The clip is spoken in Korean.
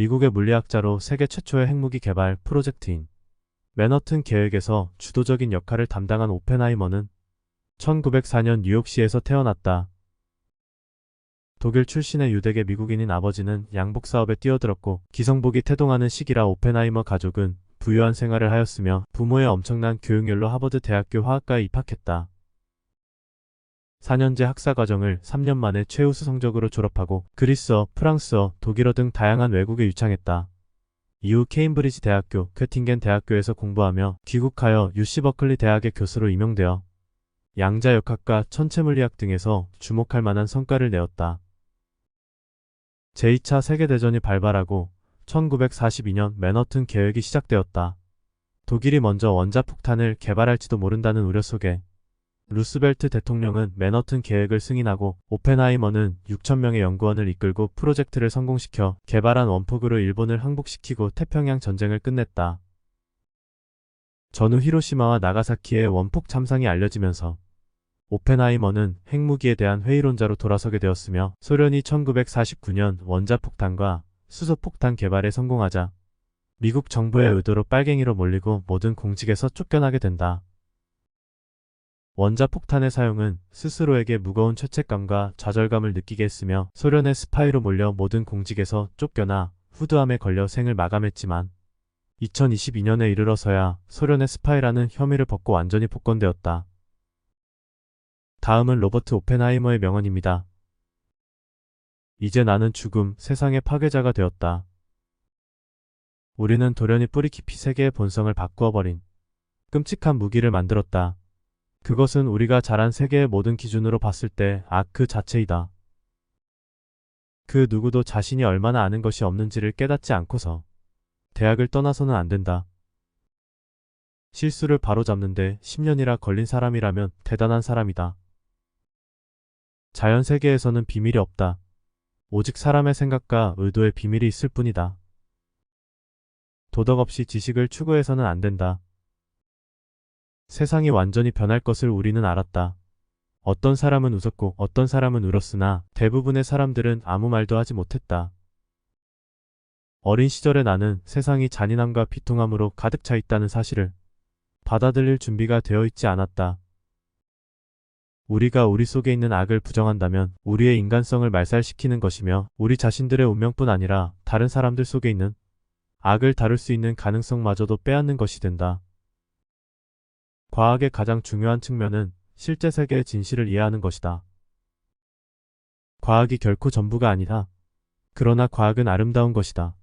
미국의 물리학자로 세계 최초의 핵무기 개발 프로젝트인 맨허튼 계획에서 주도적인 역할을 담당한 오펜하이머는 1904년 뉴욕시에서 태어났다. 독일 출신의 유대계 미국인인 아버지는 양복 사업에 뛰어들었고 기성복이 태동하는 시기라 오펜하이머 가족은 부유한 생활을 하였으며 부모의 엄청난 교육열로 하버드 대학교 화학과에 입학했다. 4년제 학사 과정을 3년 만에 최우수 성적으로 졸업하고 그리스어, 프랑스어, 독일어 등 다양한 외국에 유창했다. 이후 케임브리지 대학교, 퀘팅겐 대학교에서 공부하며 귀국하여 유시 버클리 대학의 교수로 임용되어 양자역학과 천체물리학 등에서 주목할 만한 성과를 내었다. 제2차 세계대전이 발발하고 1942년 맨허튼 계획이 시작되었다. 독일이 먼저 원자폭탄을 개발할지도 모른다는 우려 속에 루스벨트 대통령은 맨허튼 계획을 승인하고 오펜하이머는 6천명의 연구원을 이끌고 프로젝트를 성공시켜 개발한 원폭으로 일본을 항복시키고 태평양 전쟁을 끝냈다. 전후 히로시마와 나가사키의 원폭 참상이 알려지면서 오펜하이머는 핵무기에 대한 회의론자로 돌아서게 되었으며 소련이 1949년 원자폭탄과 수소폭탄 개발에 성공하자 미국 정부의 의도로 빨갱이로 몰리고 모든 공직에서 쫓겨나게 된다. 원자폭탄의 사용은 스스로에게 무거운 죄책감과 좌절감을 느끼게 했으며 소련의 스파이로 몰려 모든 공직에서 쫓겨나 후두암에 걸려 생을 마감했지만 2022년에 이르러서야 소련의 스파이라는 혐의를 벗고 완전히 복권되었다. 다음은 로버트 오펜하이머의 명언입니다. 이제 나는 죽음, 세상의 파괴자가 되었다. 우리는 돌연히 뿌리 깊이 세계의 본성을 바꾸어버린 끔찍한 무기를 만들었다. 그것은 우리가 자란 세계의 모든 기준으로 봤을 때 악 그 자체이다. 그 누구도 자신이 얼마나 아는 것이 없는지를 깨닫지 않고서 대학을 떠나서는 안 된다. 실수를 바로잡는데 10년이라 걸린 사람이라면 대단한 사람이다. 자연 세계에서는 비밀이 없다. 오직 사람의 생각과 의도에 비밀이 있을 뿐이다. 도덕 없이 지식을 추구해서는 안 된다. 세상이 완전히 변할 것을 우리는 알았다. 어떤 사람은 웃었고 어떤 사람은 울었으나 대부분의 사람들은 아무 말도 하지 못했다. 어린 시절의 나는 세상이 잔인함과 비통함으로 가득 차 있다는 사실을 받아들일 준비가 되어 있지 않았다. 우리가 우리 속에 있는 악을 부정한다면 우리의 인간성을 말살시키는 것이며 우리 자신들의 운명뿐 아니라 다른 사람들 속에 있는 악을 다룰 수 있는 가능성마저도 빼앗는 것이 된다. 과학의 가장 중요한 측면은 실제 세계의 진실을 이해하는 것이다. 과학이 결코 전부가 아니다. 그러나 과학은 아름다운 것이다.